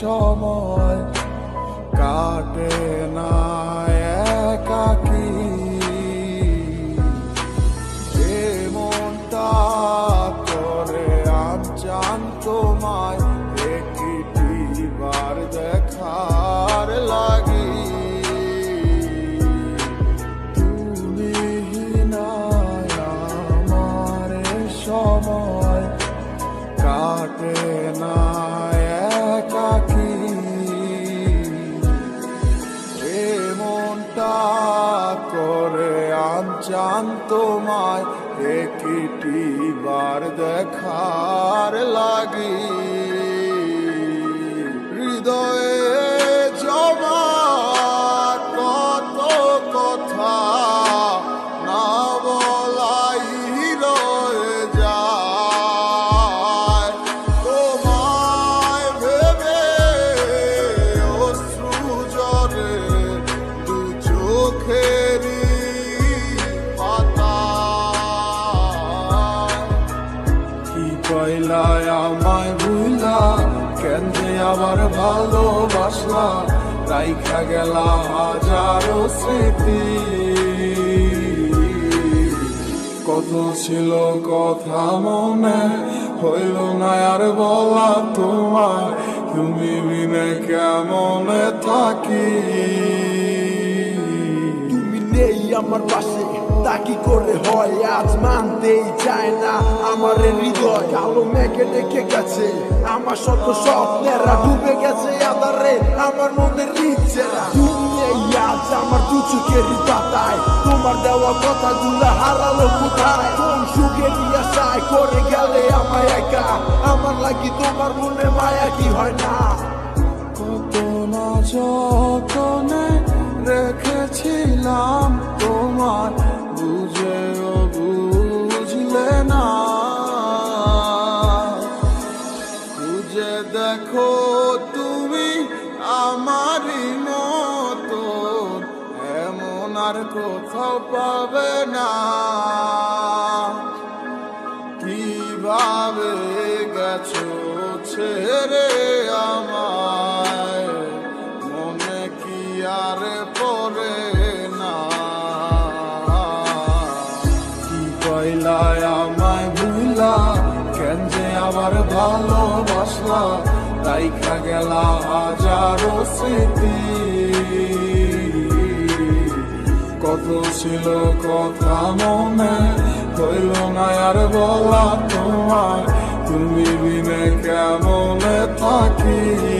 সময় কাটে না একাকি। এমনটা করে আনচান জান একটি এমনটা করে আনচান তোমায় একটি বার দেখার লাগি। হৃদয়ে কইলায় আমায় ভুলা কেন যে আবার ভালোবাসলা, রাইখা গেলা হাজারো স্মৃতি। কত ছিল কথা মনে, হইল না আর বলা তোমার তুমি বিনে কেমনে থাকি? তুমি নেই আমার পাশে, তা কি করে হয়? আজ মানতেই চায় না আমার হৃদয় কালো মেঘে ডেকে গেছে। আমার শত স্বপ্নেরা ডুবে গেছে আধারে, আমার মনের ইচ্ছেরা আজ আমার দু চোখের পাতায়। তোমার দেওয়া কথা গুলা হারালো কোথায়? কোন সুখের আশায় করে গেলে আমায় একা? আমার লাগি তোমার মনে মায়া কি হয় না? কত না যতনে রেখেছিলাম আমারই মতো, এমন আর কোথাও পাবে না। কীভাবে গেছো ছেড়ে মনে কি আর পড়ে না? কি কইলায় আমায় ভুলা? কেন যে আবার ভালোবাসলা? রাইখা গেলা হাজারো স্মৃতি। কত ছিল কথা মনে, হইল না আর বলা তোমার তুমি বিনে কেমন থাকি?